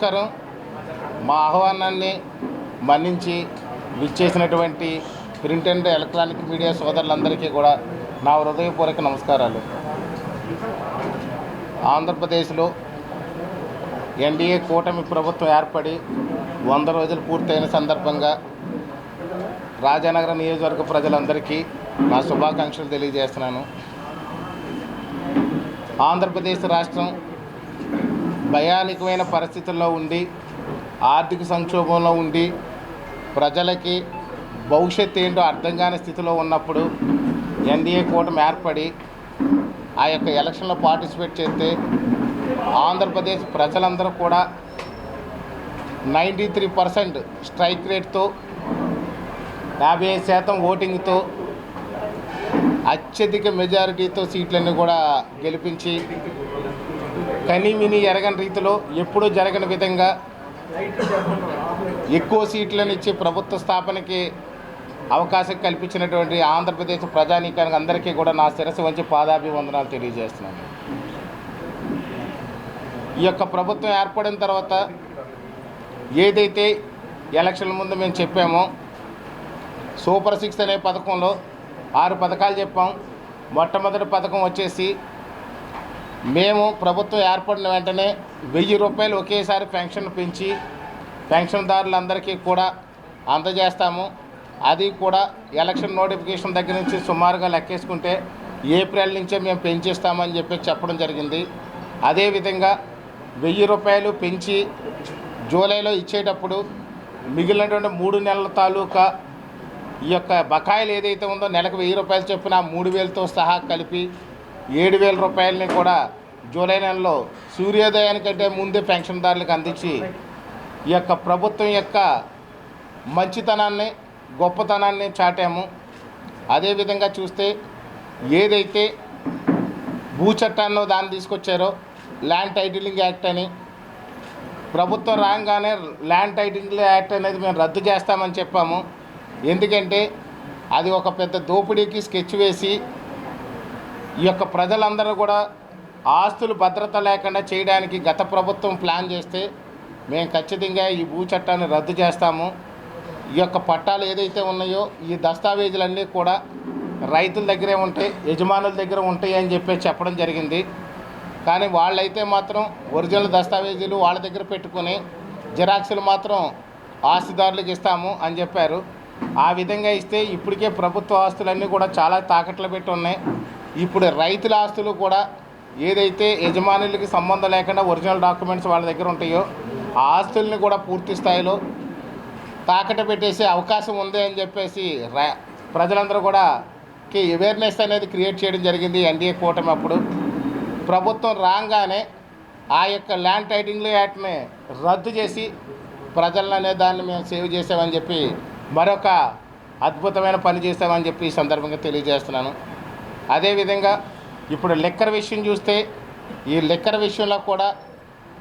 నమస్కారం. మా ఆహ్వానాన్ని మన్నించి విచ్చేసినటువంటి ప్రింట్ అండ్ ఎలక్ట్రానిక్ మీడియా సోదరులందరికీ కూడా నా హృదయపూర్వక నమస్కారాలు. ఆంధ్రప్రదేశ్లో ఎన్డీఏ కూటమి ప్రభుత్వం ఏర్పడి వంద రోజులు పూర్తయిన సందర్భంగా రాజానగర నియోజకవర్గ ప్రజలందరికీ నా శుభాకాంక్షలు తెలియజేస్తున్నాను. ఆంధ్రప్రదేశ్ రాష్ట్రం భయానకమైన పరిస్థితుల్లో ఉండి ఆర్థిక సంక్షోభంలో ఉండి ప్రజలకి భవిష్యత్తు ఏంటో అర్థం కాని స్థితిలో ఉన్నప్పుడు ఎన్డీఏ కూటమి ఏర్పడి ఆ యొక్క ఎలక్షన్లో పార్టిసిపేట్ చేస్తే ఆంధ్రప్రదేశ్ ప్రజలందరూ కూడా నైంటీ త్రీ పర్సెంట్ స్ట్రైక్ రేట్తో యాభై ఐదు శాతం ఓటింగ్తో అత్యధిక మెజారిటీతో సీట్లన్నీ కూడా గెలిపించి కనీమిని ఎరగని రీతిలో ఎప్పుడూ జరగని విధంగా ఎక్కువ సీట్లను ఇచ్చి ప్రభుత్వ స్థాపనకి అవకాశం కల్పించినటువంటి ఆంధ్రప్రదేశ్ ప్రజానీకానికి అందరికీ కూడా నా శిరస్సు వంచి పాదాభివందనాలు తెలియజేస్తున్నాను. ఈ యొక్క ప్రభుత్వం ఏర్పడిన తర్వాత ఏదైతే ఎలక్షన్ ముందు మేము చెప్పామో సూపర్ సిక్స్ అనే పథకంలో ఆరు పథకాలు చెప్పాం. మొట్టమొదటి పథకం వచ్చేసి మేము ప్రభుత్వం ఏర్పడిన వెంటనే వెయ్యి రూపాయలు ఒకేసారి పెన్షన్ పెంచి పెన్షన్దారులందరికీ కూడా అందజేస్తాము. అది కూడా ఎలక్షన్ నోటిఫికేషన్ దగ్గర నుంచి సుమారుగా లెక్కేసుకుంటే ఏప్రిల్ నుంచే మేము పెంచిస్తామని చెప్పి చెప్పడం జరిగింది. అదేవిధంగా వెయ్యి రూపాయలు పెంచి జూలైలో ఇచ్చేటప్పుడు మిగిలినటువంటి మూడు నెలల తాలూకా ఈ యొక్క బకాయిలు ఏదైతే ఉందో నెలకు వెయ్యి రూపాయలు చొప్పున ఆ మూడు వేలతో సహా కలిపి ఏడు వేల రూపాయలని కూడా జూలై నెలలో సూర్యోదయానికంటే ముందే పెన్షన్దారులకు అందించి ఈ యొక్క ప్రభుత్వం యొక్క మంచితనాన్ని గొప్పతనాన్ని చాటాము. అదేవిధంగా చూస్తే ఏదైతే భూ చట్టాన్ని దాన్ని తీసుకొచ్చారో ల్యాండ్ టైటిలింగ్ యాక్ట్ అని ప్రభుత్వం రాగానే ల్యాండ్ టైటిలింగ్ యాక్ట్ అనేది మేము రద్దు చేస్తామని చెప్పాము. ఎందుకంటే అది ఒక పెద్ద దోపిడీకి స్కెచ్ వేసి ఈ యొక్క ప్రజలందరూ కూడా ఆస్తులు భద్రత లేకుండా చేయడానికి గత ప్రభుత్వం ప్లాన్ చేస్తే మేము ఖచ్చితంగా ఈ భూ చట్టాన్ని రద్దు చేస్తాము. ఈ యొక్క పట్టాలు ఏదైతే ఉన్నాయో ఈ దస్తావేజులన్నీ కూడా రైతుల దగ్గరే ఉంటాయి యజమానుల దగ్గర ఉంటాయి అని చెప్పి చెప్పడం జరిగింది. కానీ వాళ్ళైతే మాత్రం ఒరిజినల్ దస్తావేజీలు వాళ్ళ దగ్గర పెట్టుకుని జిరాక్సులు మాత్రం ఆస్తిదారులకు ఇస్తాము అని చెప్పారు. ఆ విధంగా ఇస్తే ఇప్పటికే ప్రభుత్వ ఆస్తులన్నీ కూడా చాలా తాకట్లు పెట్టి ఉన్నాయి. ఇప్పుడు రైతుల ఆస్తులు కూడా ఏదైతే యజమానులకి సంబంధం లేకుండా ఒరిజినల్ డాక్యుమెంట్స్ వాళ్ళ దగ్గర ఉంటాయో ఆ ఆస్తుల్ని కూడా పూర్తి స్థాయిలో తాకట్టు పెట్టేసే అవకాశం ఉంది అని చెప్పేసి ప్రజలందరూ కూడా కి అవేర్నెస్ అనేది క్రియేట్ చేయడం జరిగింది ఎన్డీఏ కూటమి అప్పుడు. ప్రభుత్వం రాగానే ఆ యొక్క ల్యాండ్ టైటింగ్ యాక్ట్ని రద్దు చేసి ప్రజలను అనే దాన్ని మేము సేవ్ చేసామని చెప్పి మరొక అద్భుతమైన పని చేసామని చెప్పి ఈ సందర్భంగా తెలియజేస్తున్నాను. అదేవిధంగా ఇప్పుడు లెక్కర్ విషయం చూస్తే ఈ లెక్కర్ విషయంలో కూడా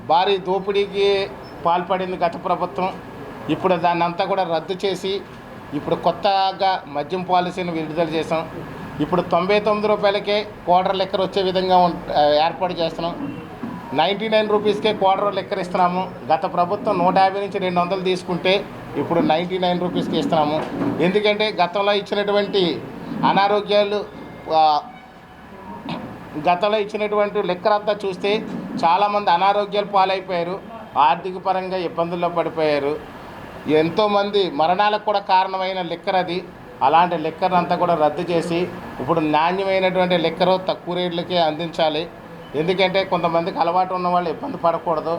భారీ దోపిడీకి పాల్పడింది గత ప్రభుత్వం. ఇప్పుడు దాన్ని అంతా కూడా రద్దు చేసి ఇప్పుడు కొత్తగా మద్యం పాలసీని విడుదల చేసాం ఇప్పుడు తొంభై తొమ్మిది రూపాయలకే క్వార్టర్ లెక్కర్ వచ్చే విధంగా ఏర్పాటు చేస్తున్నాం. నైంటీ నైన్ రూపీస్కే క్వార్టర్ లెక్కర్ ఇస్తున్నాము. గత ప్రభుత్వం నూట యాభై నుంచి రెండు వందలు తీసుకుంటే ఇప్పుడు నైంటీ నైన్ రూపీస్కి ఇస్తున్నాము. ఎందుకంటే గతంలో ఇచ్చినటువంటి అనారోగ్యాలు గతంలో ఇచ్చినటువంటి లెక్కలంతా చూస్తే చాలామంది అనారోగ్యాలు పాలైపోయారు ఆర్థిక పరంగా ఇబ్బందుల్లో పడిపోయారు. ఎంతోమంది మరణాలకు కూడా కారణమైన లిక్కర్ అది అలాంటి లెక్కరంతా అంతా కూడా రద్దు చేసి ఇప్పుడు నాణ్యమైనటువంటి లెక్కరు తక్కువ రేట్లకే అందించాలి. ఎందుకంటే కొంతమందికి అలవాటు ఉన్న వాళ్ళు ఇబ్బంది పడకూడదు.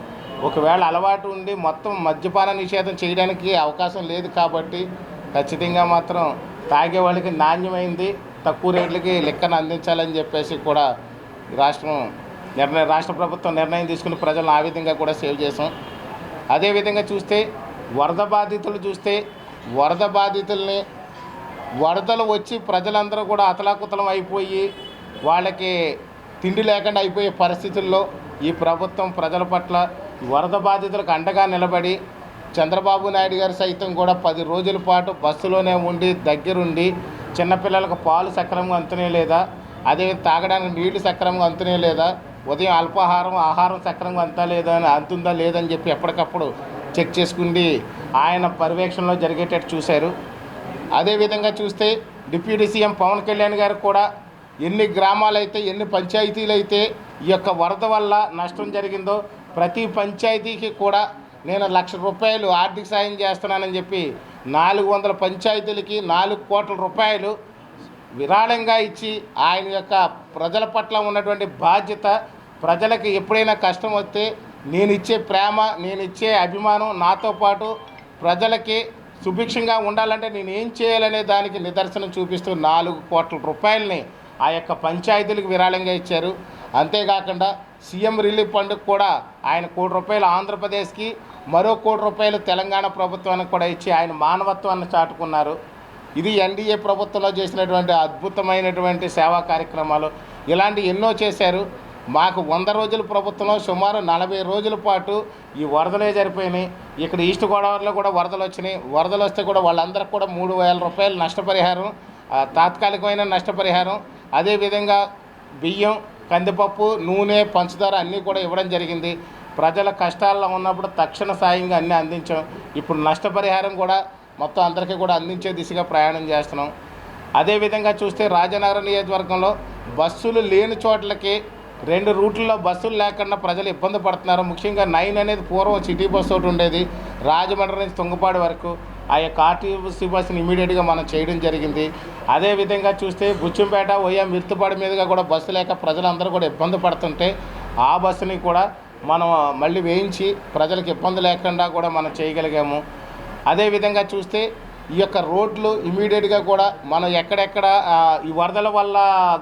ఒకవేళ అలవాటు ఉండి మొత్తం మద్యపాన నిషేధం చేయడానికి అవకాశం లేదు కాబట్టి ఖచ్చితంగా మాత్రం తాగే వాళ్ళకి నాణ్యమైంది. తక్కువ రేట్లకి లెక్కను అందించాలని చెప్పేసి కూడా రాష్ట్రం నిర్ణయం రాష్ట్ర ప్రభుత్వం నిర్ణయం తీసుకుని ప్రజలను ఆ విధంగా కూడా సేవ్ చేసాం. అదేవిధంగా చూస్తే వరద బాధితులు చూస్తే వరద బాధితుల్ని వరదలు వచ్చి ప్రజలందరూ కూడా అతలాకుతలం అయిపోయి వాళ్ళకి తిండి లేకుండా అయిపోయే పరిస్థితుల్లో ఈ ప్రభుత్వం ప్రజల పట్ల వరద బాధితులకు అండగా నిలబడి చంద్రబాబు నాయుడు గారు సైతం కూడా పది రోజుల పాటు బస్సులోనే ఉండి దగ్గరుండి చిన్నపిల్లలకు పాలు సక్రమంగా అంతనే లేదా? అదే తాగడానికి నీళ్ళు సక్రమంగా అంతనే లేదా? ఉదయం అల్పాహారం ఆహారం సక్రమంగా అంతా లేదా అని అందుతుందా లేదని చెప్పి ఎప్పటికప్పుడు చెక్ చేసుకుండి ఆయన పర్యవేక్షణలో జరిగేటట్టు చూశారు. అదేవిధంగా చూస్తే డిప్యూటీ సీఎం పవన్ కళ్యాణ్ గారు కూడా ఎన్ని గ్రామాలైతే ఎన్ని పంచాయతీలు అయితే ఈ యొక్క వరద వల్ల నష్టం జరిగిందో ప్రతి పంచాయతీకి కూడా నేను లక్ష రూపాయలు ఆర్థిక సాయం చేస్తున్నానని చెప్పి నాలుగు వందల పంచాయతీలకి నాలుగు కోట్ల రూపాయలు విరాళంగా ఇచ్చి ఆయన యొక్క ప్రజల పట్ల ఉన్నటువంటి బాధ్యత ప్రజలకు ఎప్పుడైనా కష్టం వస్తే నేను ఇచ్చే ప్రేమ నేను ఇచ్చే అభిమానం నాతో పాటు ప్రజలకి సుభిక్షంగా ఉండాలంటే నేను ఏం చేయాలనే దానికి నిదర్శనం చూపిస్తూ నాలుగు కోట్ల రూపాయలని ఆ యొక్క పంచాయతీలకు విరాళంగా ఇచ్చారు. అంతేకాకుండా సీఎం రిలీఫ్ ఫండ్కి కూడా ఆయన కోటి రూపాయలు ఆంధ్రప్రదేశ్కి మరో కోటి రూపాయలు తెలంగాణ ప్రభుత్వానికి కూడా ఇచ్చి ఆయన మానవత్వాన్ని చాటుకున్నారు. ఇది ఎన్డీఏ ప్రభుత్వంలో చేసినటువంటి అద్భుతమైనటువంటి సేవా కార్యక్రమాలు. ఇలాంటి ఎన్నో చేశారు. మాకు వంద రోజుల ప్రభుత్వంలో సుమారు నలభై రోజుల పాటు ఈ వరదలే జరిపోయినాయి. ఇక్కడ ఈస్ట్ గోదావరిలో కూడా వరదలు వచ్చినాయి. వరదలు వస్తే కూడా వాళ్ళందరికీ కూడా మూడు వేల రూపాయలు నష్టపరిహారం తాత్కాలికమైన నష్టపరిహారం. అదేవిధంగా బియ్యం కందిపప్పు నూనె పంచదార అన్నీ కూడా ఇవ్వడం జరిగింది. ప్రజల కష్టాల్లో ఉన్నప్పుడు తక్షణ సాయంగా అన్నీ అందించాం ఇప్పుడు నష్టపరిహారం కూడా మొత్తం అందరికీ కూడా అందించే దిశగా ప్రయాణం చేస్తున్నాం. అదేవిధంగా చూస్తే రాజనగరం నియోజకవర్గంలో బస్సులు లేని చోట్లకి రెండు రూట్లలో బస్సులు లేకుండా ప్రజలు ఇబ్బంది పడుతున్నారు. ముఖ్యంగా నైన్ అనేది పూర్వం సిటీ బస్సు ఒకటి ఉండేది. రాజమండ్రి నుంచి తుంగపాడు వరకు ఆ యొక్క ఆర్టీసీ బస్సుని ఇమీడియట్గా మనం చేయడం జరిగింది. అదేవిధంగా చూస్తే గుచ్చంపేట ఓయా మిర్తుపాడు మీదుగా కూడా బస్సు లేక ప్రజలందరూ కూడా ఇబ్బంది పడుతుంటే ఆ బస్సుని కూడా మనం మళ్ళీ వేయించి ప్రజలకు ఇబ్బంది లేకుండా కూడా మనం చేయగలిగాము. అదేవిధంగా చూస్తే ఈ యొక్క రోడ్లు ఇమీడియట్గా కూడా మనం ఎక్కడెక్కడ ఈ వరదల వల్ల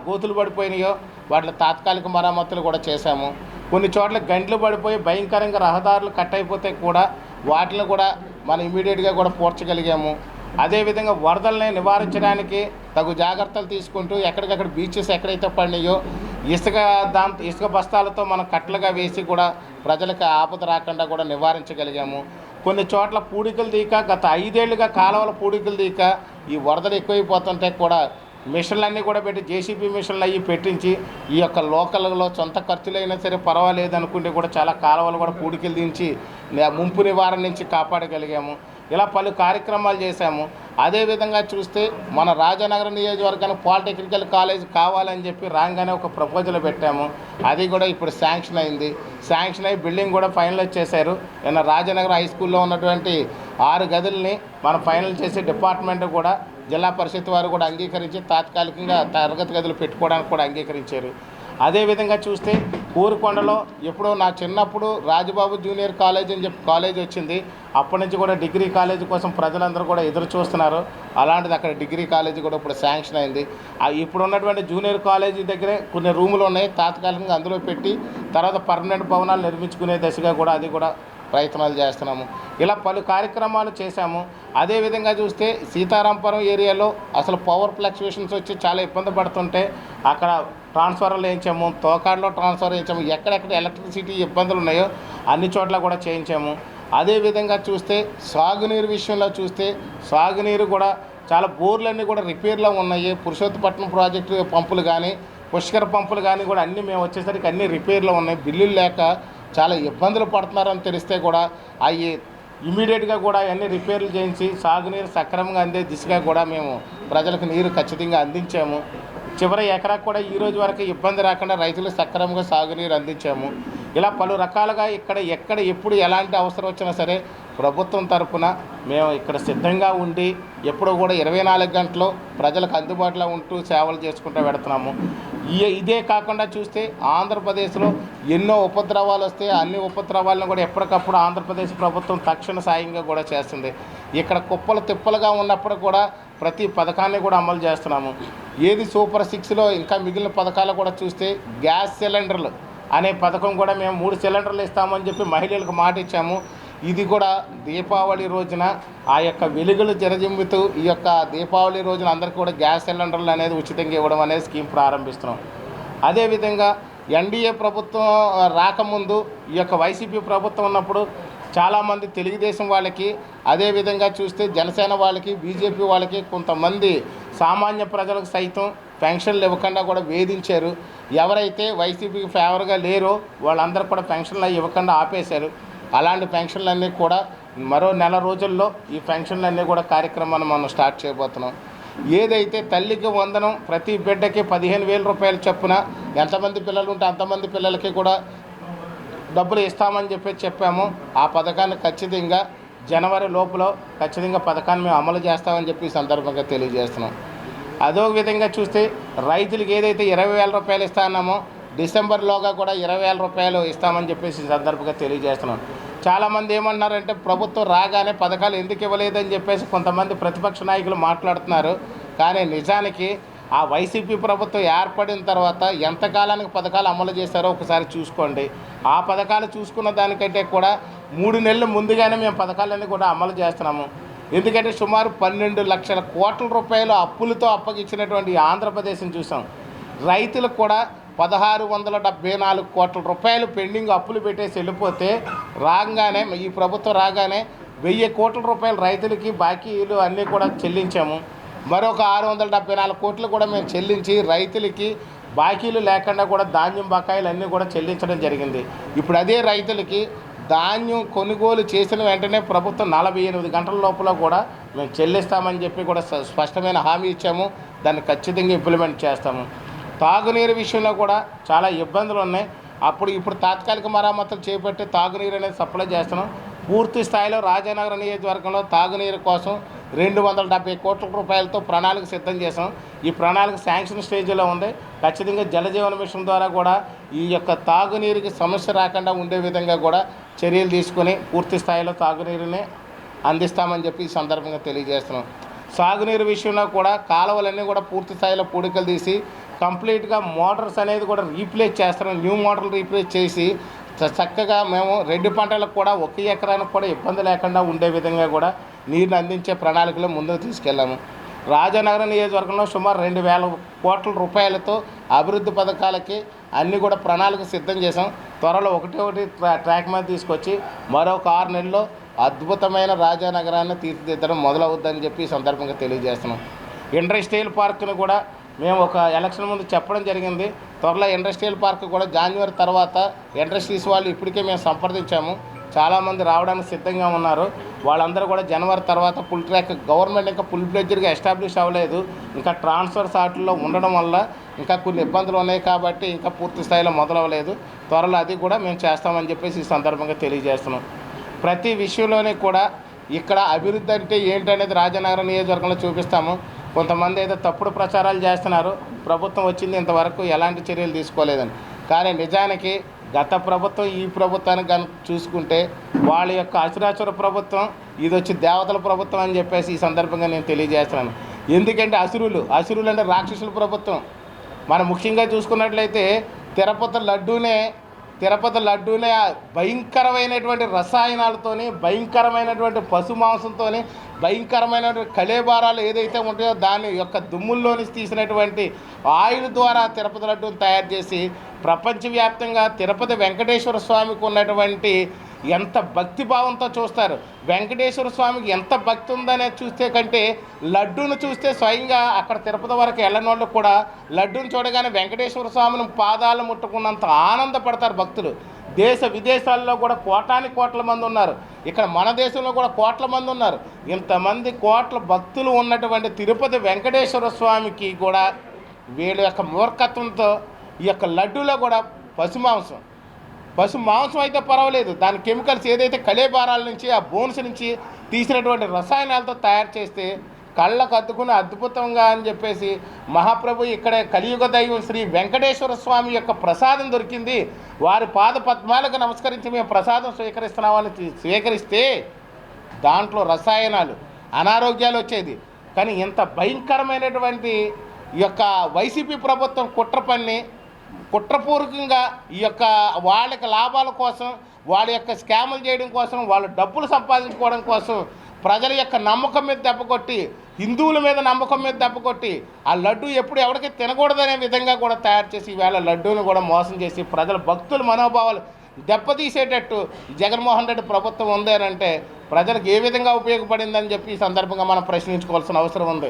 గోతులు పడిపోయినాయో వాటి తాత్కాలిక మరమ్మతులు కూడా చేశాము. కొన్ని చోట్ల గంటలు పడిపోయి భయంకరంగా రహదారులు కట్ అయిపోతే కూడా వాటిని కూడా మనం ఇమీడియట్గా కూడా పూడ్చగలిగాము. అదేవిధంగా వరదల్ని నివారించడానికి తగు జాగ్రత్తలు తీసుకుంటూ ఎక్కడికక్కడ బీచెస్ ఎక్కడైతే పడినాయో ఇసుక దాంతో ఇసుక బస్తాలతో మనం కట్టలుగా వేసి కూడా ప్రజలకు ఆపద రాకుండా కూడా నివారించగలిగాము. కొన్ని చోట్ల పూడికలు తీక గత ఐదేళ్ళుగా కాలువల పూడికలు తీక ఈ వరదలు ఎక్కువైపోతుంటే కూడా మిషన్లన్నీ కూడా పెట్టి జేసీబీ మిషన్లు అవి పెట్టించి ఈ యొక్క లోకల్లో సొంత ఖర్చులైనా సరే పర్వాలేదు అనుకుంటే కూడా చాలా కాలువలు కూడా పూడికలు దించి ముంపు నివారణ నుంచి కాపాడగలిగాము. ఇలా పలు కార్యక్రమాలు చేశాము. అదేవిధంగా చూస్తే మన రాజనగరం నియోజకవర్గానికి పాలిటెక్నికల్ కాలేజ్ కావాలని చెప్పి రాగానే ఒక ప్రపోజల్ పెట్టాము. అది కూడా ఇప్పుడు శాంక్షన్ అయింది. శాంక్షన్ అయ్యి బిల్డింగ్ కూడా ఫైనలైజ్ చేశారు. నిన్న రాజనగర్ హై స్కూల్లో ఉన్నటువంటి ఆరు గదుల్ని మనం ఫైనల్ చేసి డిపార్ట్మెంట్ కూడా జిల్లా పరిషత్ వారు కూడా అంగీకరించి తాత్కాలికంగా తరగతి గదులు పెట్టుకోవడానికి కూడా అంగీకరించారు. అదేవిధంగా చూస్తే ఊరుకొండలో ఎప్పుడో నా చిన్నప్పుడు రాజబాబు జూనియర్ కాలేజ్ అని చెప్పి కాలేజ్ వచ్చింది. అప్పటి నుంచి కూడా డిగ్రీ కాలేజ్ కోసం ప్రజలందరూ కూడా ఎదురు చూస్తున్నారు. అలాంటిది అక్కడ డిగ్రీ కాలేజీ కూడా ఇప్పుడు శాంక్షన్ అయింది. ఇప్పుడు ఉన్నటువంటి జూనియర్ కాలేజీ దగ్గరే కొన్ని రూములు ఉన్నాయి. తాత్కాలికంగా అందులో పెట్టి తర్వాత పర్మనెంట్ భవనాలు నిర్మించుకునే దశగా కూడా అది కూడా ప్రయత్నాలు చేస్తున్నాము. ఇలా పలు కార్యక్రమాలు చేశాము. అదేవిధంగా చూస్తే సీతారాంపురం ఏరియాలో అసలు పవర్ ఫ్లక్చువేషన్స్ వచ్చి చాలా ఇబ్బంది పడుతుంటే అక్కడ ట్రాన్స్ఫర్లు వేయించాము తోకాడలో ట్రాన్స్ఫర్ వేయించాము ఎక్కడెక్కడ ఎలక్ట్రిసిటీ ఇబ్బందులు ఉన్నాయో అన్ని చోట్ల కూడా చేయించాము. అదేవిధంగా చూస్తే సాగునీరు విషయంలో చూస్తే సాగునీరు కూడా చాలా బోర్లన్నీ కూడా రిపేర్లో ఉన్నాయి. పురుషోత్తపట్నం ప్రాజెక్టు పంపులు కానీ పుష్కర పంపులు కానీ కూడా అన్నీ మేము వచ్చేసరికి అన్నీ రిపేర్లో ఉన్నాయి. బిల్లులు లేక చాలా ఇబ్బందులు పడుతున్నారని తెలిస్తే కూడా అవి ఇమీడియట్గా కూడా అన్ని రిపేర్లు చేయించి సాగునీరు సక్రమంగా అందే దిశగా కూడా మేము ప్రజలకు నీరు ఖచ్చితంగా అందించాము. చివరి ఎకరాకు కూడా ఈ రోజు వరకు ఇబ్బంది రాకుండా రైతులు సక్రమంగా సాగునీరు అందించాము. ఇలా పలు రకాలుగా ఇక్కడ ఎక్కడ ఎప్పుడు ఎలాంటి అవసరం వచ్చినా సరే ప్రభుత్వం తరఫున మేము ఇక్కడ సిద్ధంగా ఉండి ఎప్పుడూ కూడా ఇరవై నాలుగు గంటలు ప్రజలకు అందుబాటులో ఉంటూ సేవలు చేసుకుంటూ పెడుతున్నాము ఇదే కాకుండా చూస్తే ఆంధ్రప్రదేశ్లో ఎన్నో ఉపద్రవాలు వస్తే అన్ని ఉపద్రవాలను కూడా ఎప్పటికప్పుడు ఆంధ్రప్రదేశ్ ప్రభుత్వం తక్షణ సాయంగా కూడా చేస్తుంది. ఇక్కడ కుప్పలు తిప్పలుగా ఉన్నప్పుడు కూడా ప్రతి పథకాన్ని కూడా అమలు చేస్తున్నాము. ఏది సూపర్ సిక్స్లో ఇంకా మిగిలిన పథకాలు కూడా చూస్తే గ్యాస్ సిలిండర్లు అనే పథకం కూడా మేము మూడు సిలిండర్లు ఇస్తామని చెప్పి మహిళలకు మాట ఇచ్చాము. ఇది కూడా దీపావళి రోజున ఆ యొక్క వెలుగులు జరజిమ్ముతూ ఈ యొక్క దీపావళి రోజున అందరికీ కూడా గ్యాస్ సిలిండర్లు అనేది ఉచితంగా ఇవ్వడం అనేది స్కీమ్ ప్రారంభిస్తున్నాం. అదేవిధంగా ఎన్డీఏ ప్రభుత్వం రాకముందు ఈ యొక్క వైసీపీ ప్రభుత్వం ఉన్నప్పుడు చాలామంది తెలుగుదేశం వాళ్ళకి అదేవిధంగా చూస్తే జనసేన వాళ్ళకి బీజేపీ వాళ్ళకి కొంతమంది సామాన్య ప్రజలకు సైతం పెన్షన్లు ఇవ్వకుండా కూడా వేధించారు. ఎవరైతే వైసీపీకి ఫేవర్గా లేరో వాళ్ళందరూ కూడా పెన్షన్లు ఇవ్వకుండా ఆపేశారు. అలాంటి పెన్షన్లన్నీ కూడా మరో నెల రోజుల్లో ఈ పెన్షన్లన్నీ కూడా కార్యక్రమాన్ని మనం స్టార్ట్ చేయబోతున్నాం. ఏదైతే తల్లికి వందనం ప్రతి బిడ్డకి పదిహేను వేల రూపాయలు చొప్పున ఎంతమంది పిల్లలు ఉంటే అంతమంది పిల్లలకి కూడా డబ్బులు ఇస్తామని చెప్పి చెప్పాము. ఆ పథకాన్ని ఖచ్చితంగా జనవరి లోపల ఖచ్చితంగా పథకాన్ని మేము అమలు చేస్తామని చెప్పి సందర్భంగా తెలియజేస్తున్నాం. అదో విధంగా చూస్తే రైతులకు ఏదైతే ఇరవై వేల రూపాయలు ఇస్తామో డిసెంబర్లోగా కూడా ఇరవై వేల రూపాయలు ఇస్తామని చెప్పేసి సందర్భంగా తెలియజేస్తున్నాం చాలామంది ఏమన్నారంటే ప్రభుత్వం రాగానే పథకాలు ఎందుకు ఇవ్వలేదని చెప్పేసి కొంతమంది ప్రతిపక్ష నాయకులు మాట్లాడుతున్నారు. కానీ నిజానికి ఆ వైసీపీ ప్రభుత్వం ఏర్పడిన తర్వాత ఎంతకాలానికి పథకాలు అమలు చేశారో ఒకసారి చూసుకోండి. ఆ పథకాలు చూసుకున్న దానికంటే కూడా మూడు నెలలు ముందుగానే మేము పథకాలన్నీ కూడా అమలు చేస్తున్నాము. ఎందుకంటే సుమారు పన్నెండు లక్షల కోట్ల రూపాయలు అప్పులతో అప్పగించినటువంటి ఆంధ్రప్రదేశ్ని చూసాం. రైతులకు కూడా పదహారు వందల డెబ్బై నాలుగు కోట్ల రూపాయలు పెండింగ్ అప్పులు పెట్టేసి వెళ్ళిపోతే రాగానే ఈ ప్రభుత్వం రాగానే వెయ్యి కోట్ల రూపాయలు రైతులకి బాకీలు అన్నీ కూడా చెల్లించాము. మరొక ఆరు వందల డెబ్బై నాలుగు కోట్లు కూడా మేము చెల్లించి రైతులకి బాకీలు లేకుండా కూడా ధాన్యం బకాయిలు అన్నీ కూడా చెల్లించడం జరిగింది. ఇప్పుడు అదే రైతులకి ధాన్యం కొనుగోలు చేసిన వెంటనే ప్రభుత్వం నలభై ఎనిమిది గంటల లోపల కూడా మేము చెల్లిస్తామని చెప్పి కూడా స్పష్టమైన హామీ ఇచ్చాము. దాన్ని ఖచ్చితంగా ఇంప్లిమెంట్ చేస్తాము. తాగునీరు విషయంలో కూడా చాలా ఇబ్బందులు ఉన్నాయి. అప్పుడు ఇప్పుడు తాత్కాలిక మరమ్మతులు చేపట్టి తాగునీరు అనేది సప్లై చేస్తున్నాం. పూర్తి స్థాయిలో రాజానగర నియోజకవర్గంలో తాగునీరు కోసం రెండు వందల డెబ్బై కోట్ల రూపాయలతో ప్రణాళిక సిద్ధం చేసాం ఈ ప్రణాళిక శాంక్షన్ స్టేజ్లో ఉంది. ఖచ్చితంగా జలజీవన మిషన్ ద్వారా కూడా ఈ యొక్క తాగునీరుకి సమస్య రాకుండా ఉండే విధంగా కూడా చర్యలు తీసుకొని పూర్తి స్థాయిలో తాగునీరుని అందిస్తామని చెప్పి ఈ సందర్భంగా తెలియజేస్తున్నాం. సాగునీరు విషయంలో కూడా కాలువలన్నీ కూడా పూర్తి స్థాయిలో పూడికలు తీసి కంప్లీట్గా మోటార్స్ అనేది కూడా రీప్లేస్ చేస్తున్నాం. న్యూ మోటార్లు రీప్లేస్ చేసి చ- చక్కగా మేము రెండు పంటలకు కూడా ఒక ఎకరానికి కూడా ఇబ్బంది లేకుండా ఉండే విధంగా కూడా నీరుని అందించే ప్రణాళికలు ముందుకు తీసుకెళ్ళాము. రాజానగరం నియోజకవర్గంలో సుమారు రెండు వేల కోట్ల రూపాయలతో అభివృద్ధి పథకాలకి అన్నీ కూడా ప్రణాళిక సిద్ధం చేసాం త్వరలో ఒకటి ఒకటి ట్రాక్ మీద తీసుకొచ్చి మరొక ఆరు నెలల్లో అద్భుతమైన రాజానగరాన్ని తీర్చిదిద్దడం మొదలవుద్దని చెప్పి ఈ సందర్భంగా తెలియజేస్తున్నాం. ఇండస్ట్రియల్ పార్క్ను కూడా మేము ఒక ఎలక్షన్ ముందు చెప్పడం జరిగింది. త్వరలో ఇండస్ట్రియల్ పార్క్ కూడా జనవరి తర్వాత ఇండస్ట్రీస్ వాళ్ళు ఇప్పటికే మేము సంప్రదించాము. చాలామంది రావడానికి సిద్ధంగా ఉన్నారు. వాళ్ళందరూ కూడా జనవరి తర్వాత ఫుల్ ట్రాక్ గవర్నమెంట్ ఇంకా ఫుల్ ఫ్లెడ్జ్డ్గా ఎస్టాబ్లిష్ అవ్వలేదు. ఇంకా ట్రాన్స్ఫర్ సార్ట్లో ఉండడం వల్ల ఇంకా కొన్ని ఇబ్బందులు ఉన్నాయి కాబట్టి ఇంకా పూర్తి స్థాయిలో మొదలవ్వలేదు. త్వరలో అది కూడా మేము చేస్తామని చెప్పేసి ఈ సందర్భంగా తెలియజేస్తున్నాం. ప్రతి విషయంలోనే కూడా ఇక్కడ అభివృద్ధి అంటే ఏంటనేది రాజనగరం నియోజకవర్గంలో చూపిస్తాము. కొంతమంది అయితే తప్పుడు ప్రచారాలు చేస్తున్నారు. ప్రభుత్వం వచ్చింది ఇంతవరకు ఎలాంటి చర్యలు తీసుకోలేదని. కానీ నిజానికి గత ప్రభుత్వం ఈ ప్రభుత్వాన్ని కనుక చూసుకుంటే వాళ్ళ యొక్క అసురాచుర ప్రభుత్వం ఇది వచ్చి దేవతల ప్రభుత్వం అని చెప్పేసి ఈ సందర్భంగా నేను తెలియజేస్తున్నాను. ఎందుకంటే అసురులు అసురులు అంటే రాక్షసుల ప్రభుత్వం. మనం ముఖ్యంగా చూసుకున్నట్లయితే తిరుపతి లడ్డూనే తిరుపతి లడ్డూనే భయంకరమైనటువంటి రసాయనాలతోని భయంకరమైనటువంటి పశు మాంసంతోని భయంకరమైనటువంటి కళేబారాలు ఏదైతే ఉంటాయో దాని యొక్క దుమ్ముల్లోని తీసినటువంటి ఆయిల్ ద్వారా తిరుపతి లడ్డూని తయారు చేసి ప్రపంచవ్యాప్తంగా తిరుపతి వెంకటేశ్వర స్వామికి ఉన్నటువంటి ఎంత భక్తి భావంతో చూస్తారు. వెంకటేశ్వర స్వామికి ఎంత భక్తి ఉందనే చూస్తే కంటే లడ్డూను చూస్తే స్వయంగా అక్కడ తిరుపతి వరకు వెళ్ళని వాళ్ళు కూడా లడ్డూను చూడగానే వెంకటేశ్వర స్వామిని పాదాలు ముట్టుకున్నంత ఆనందపడతారు భక్తులు. దేశ విదేశాల్లో కూడా కోటాని కోట్ల మంది ఉన్నారు. ఇక్కడ మన దేశంలో కూడా కోట్ల మంది ఉన్నారు. ఇంతమంది కోట్ల భక్తులు ఉన్నటువంటి తిరుపతి వెంకటేశ్వర స్వామికి కూడా వీళ్ళ యొక్క మూర్ఖత్వంతో ఈ యొక్క లడ్డూలో కూడా పశు మాంసం. పశు మాంసం అయితే పర్వాలేదు. దాని కెమికల్స్ ఏదైతే కళేబారాల నుంచి ఆ బోన్స్ నుంచి తీసినటువంటి రసాయనాలతో తయారు చేస్తే కళ్ళకు అద్దుకుని అద్భుతంగా అని చెప్పేసి మహాప్రభు ఇక్కడ కలియుగ దైవం శ్రీ వెంకటేశ్వర స్వామి యొక్క ప్రసాదం దొరికింది. వారి పాద పద్మాలకు నమస్కరించి మేము ప్రసాదం స్వీకరిస్తున్నామని స్వీకరిస్తే దాంట్లో రసాయనాలు అనారోగ్యాలు వచ్చేది. కానీ ఇంత భయంకరమైనటువంటి ఈ యొక్క వైసీపీ ప్రభుత్వం కుట్ర పని కుట్రపూర్వకంగా ఈ యొక్క వాళ్ళకి లాభాల కోసం వాళ్ళ యొక్క స్కాములు చేయడం కోసం వాళ్ళు డబ్బులు సంపాదించుకోవడం కోసం ప్రజల యొక్క నమ్మకం మీద దెబ్బకొట్టి హిందువుల మీద నమ్మకం మీద దెబ్బకొట్టి ఆ లడ్డు ఎప్పుడు ఎవరికి తినకూడదనే విధంగా కూడా తయారు చేసి ఈవేళ లడ్డూని కూడా మోసం చేసి ప్రజల భక్తుల మనోభావాలు దెబ్బతీసేటట్టు జగన్మోహన్ రెడ్డి ప్రభుత్వం ఉంది అని అంటే ప్రజలకు ఏ విధంగా ఉపయోగపడిందని చెప్పి ఈ సందర్భంగా మనం ప్రశ్నించుకోవాల్సిన అవసరం ఉంది.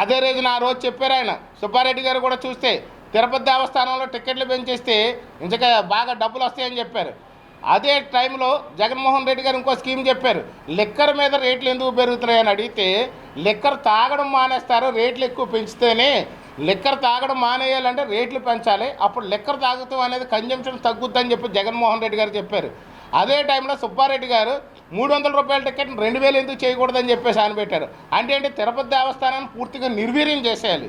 అదే రోజున ఆ రోజు చెప్పారు ఆయన. సుబ్బారెడ్డి గారు కూడా చూస్తే తిరుపతి దేవస్థానంలో టికెట్లు పెంచేస్తే ఇంకా బాగా డబ్బులు వస్తాయని చెప్పారు. అదే టైంలో జగన్మోహన్ రెడ్డి గారు ఇంకో స్కీమ్ చెప్పారు. లిక్కర్ మీద రేట్లు ఎందుకు పెరుగుతున్నాయని అడిగితే లిక్కర్ తాగడం మానేస్తారు రేట్లు ఎక్కువ పెంచితేనే లిక్కర్ తాగడం మానేయాలంటే రేట్లు పెంచాలి. అప్పుడు లిక్కర్ తాగుతాం అనేది కన్జంప్షన్ తగ్గుద్దని చెప్పి జగన్మోహన్ రెడ్డి గారు చెప్పారు. అదే టైంలో సుబ్బారెడ్డి గారు మూడు వందల రూపాయల టికెట్ రెండు వేలు ఎందుకు చేయకూడదని చెప్పేసి ఆయన పెట్టారు. అంటే ఏంటి? తిరుపతి దేవస్థానాన్ని పూర్తిగా నిర్వీర్యం చేసేయాలి.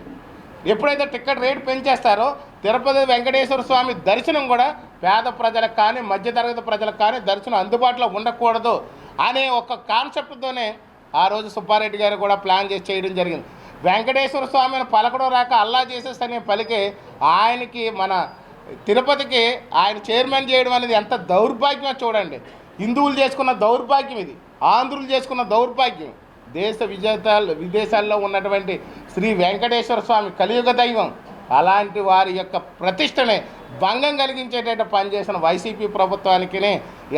ఎప్పుడైతే టికెట్ రేటు పెంచేస్తారో తిరుపతి వెంకటేశ్వర స్వామి దర్శనం కూడా పేద ప్రజలకు కానీ మధ్యతరగతి ప్రజలకు కానీ దర్శనం అందుబాటులో ఉండకూడదు అనే ఒక కాన్సెప్ట్తోనే ఆ రోజు సుబ్బారెడ్డి గారు కూడా ప్లాన్ చేసి చేయడం జరిగింది. వెంకటేశ్వర స్వామిని పలకడం రాక అల్లా చేసేస్తనే పలికి ఆయనకి మన తిరుపతికి ఆయన చైర్మన్ చేయడం అనేది ఎంత దౌర్భాగ్యమో చూడండి. హిందువులు చేసుకున్న దౌర్భాగ్యం ఇది. ఆంధ్రులు చేసుకున్న దౌర్భాగ్యం. దేశ విజేత విదేశాల్లో ఉన్నటువంటి శ్రీ వెంకటేశ్వర స్వామి కలియుగ దైవం అలాంటి వారి యొక్క ప్రతిష్టని భంగం కలిగించేటట్టు పనిచేసిన వైసీపీ ప్రభుత్వానికి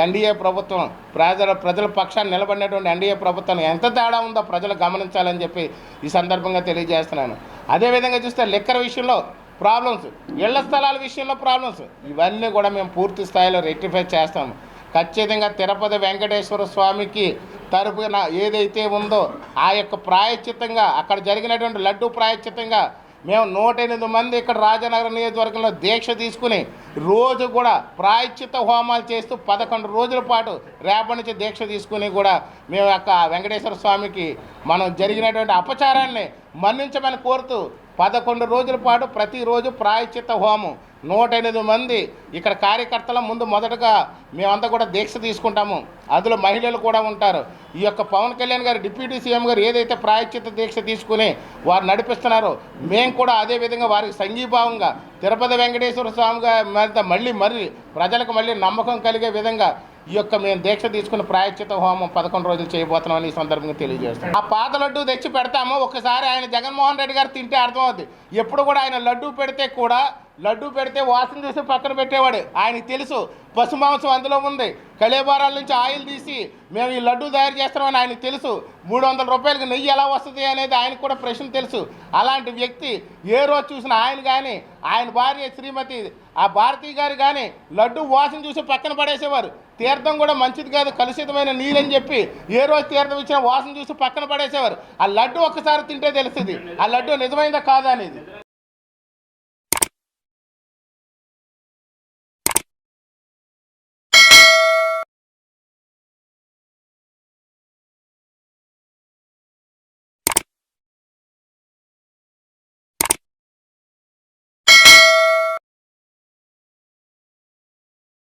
ఎన్డీఏ ప్రభుత్వం ప్రజల ప్రజల పక్షాన్ని నిలబడినటువంటి ఎన్డీఏ ప్రభుత్వం ఎంత తేడా ఉందో ప్రజలు గమనించాలని చెప్పి ఈ సందర్భంగా తెలియజేస్తున్నాను. అదేవిధంగా చూస్తే లిక్కర్ విషయంలో ప్రాబ్లమ్స్ ఇళ్ళ స్థలాల విషయంలో ప్రాబ్లమ్స్ ఇవన్నీ కూడా మేము పూర్తి స్థాయిలో రెక్టిఫై చేస్తాము. ఖచ్చితంగా తిరుపతి వెంకటేశ్వర స్వామికి తరపున ఏదైతే ఉందో ఆ యొక్క ప్రాయశ్చిత్తంగా అక్కడ జరిగినటువంటి లడ్డు ప్రాయశ్చిత్తంగా మేము నూట ఎనిమిది మంది ఇక్కడ రాజనగరం నియోజకవర్గంలో దీక్ష తీసుకుని రోజు కూడా ప్రాయశ్చిత్త హోమాలు చేస్తూ పదకొండు రోజుల పాటు రేపటి నుంచి దీక్ష తీసుకుని కూడా మేము యొక్క వెంకటేశ్వర స్వామికి మనం జరిగినటువంటి అపచారాన్ని మన్నించమని కోరుతూ పదకొండు రోజుల పాటు ప్రతిరోజు ప్రాయశ్చిత్త హోమం నూట ఎనిమిది మంది ఇక్కడ కార్యకర్తల ముందు మొదటగా మేమంతా కూడా దీక్ష తీసుకుంటాము. అందులో మహిళలు కూడా ఉంటారు. ఈ యొక్క పవన్ కళ్యాణ్ గారు డిప్యూటీ సీఎం గారు ఏదైతే ప్రాయశ్చిత్త దీక్ష తీసుకుని వారు నడిపిస్తున్నారో మేము కూడా అదే విధంగా వారికి సంఘీభావంగా తిరుపతి వెంకటేశ్వర స్వామి గారి మళ్ళీ మళ్ళీ ప్రజలకు మళ్ళీ నమ్మకం కలిగే విధంగా ఈ యొక్క మేము దీక్ష తీసుకుని ప్రాయచిత హోమం పదకొండు రోజులు చేయబోతున్నామని ఈ సందర్భంగా తెలియజేస్తాం. ఆ పాత లడ్డు తెచ్చి పెడతాము. ఒకసారి ఆయన జగన్మోహన్ రెడ్డి గారు తింటే అర్థమవుద్ది. ఎప్పుడు కూడా ఆయన లడ్డు పెడితే కూడా లడ్డు పెడితే వాసన చూసి పక్కన పెట్టేవాడు. ఆయనకి తెలుసు పశుమాంసం అందులో ఉంది. కళేబారాల నుంచి ఆయిల్ తీసి మేము ఈ లడ్డు తయారు చేస్తామని ఆయనకు తెలుసు. మూడు వందల రూపాయలకి నెయ్యి ఎలా వస్తుంది అనేది ఆయనకు కూడా ప్రశ్న తెలుసు. అలాంటి వ్యక్తి ఏ రోజు చూసిన ఆయన కానీ ఆయన భార్య శ్రీమతి ఆ భారతీ గారు కానీ లడ్డు వాసన చూసి పక్కన పడేసేవారు. తీర్థం కూడా మంచిది కాదు కలుషితమైన నీళ్ళని చెప్పి ఏ రోజు తీర్థం ఇచ్చినా వాసన చూసి పక్కన పడేసేవారు. ఆ లడ్డు ఒక్కసారి తింటే తెలుస్తుంది. ఆ లడ్డు నిజమైందా కాదా అనేది.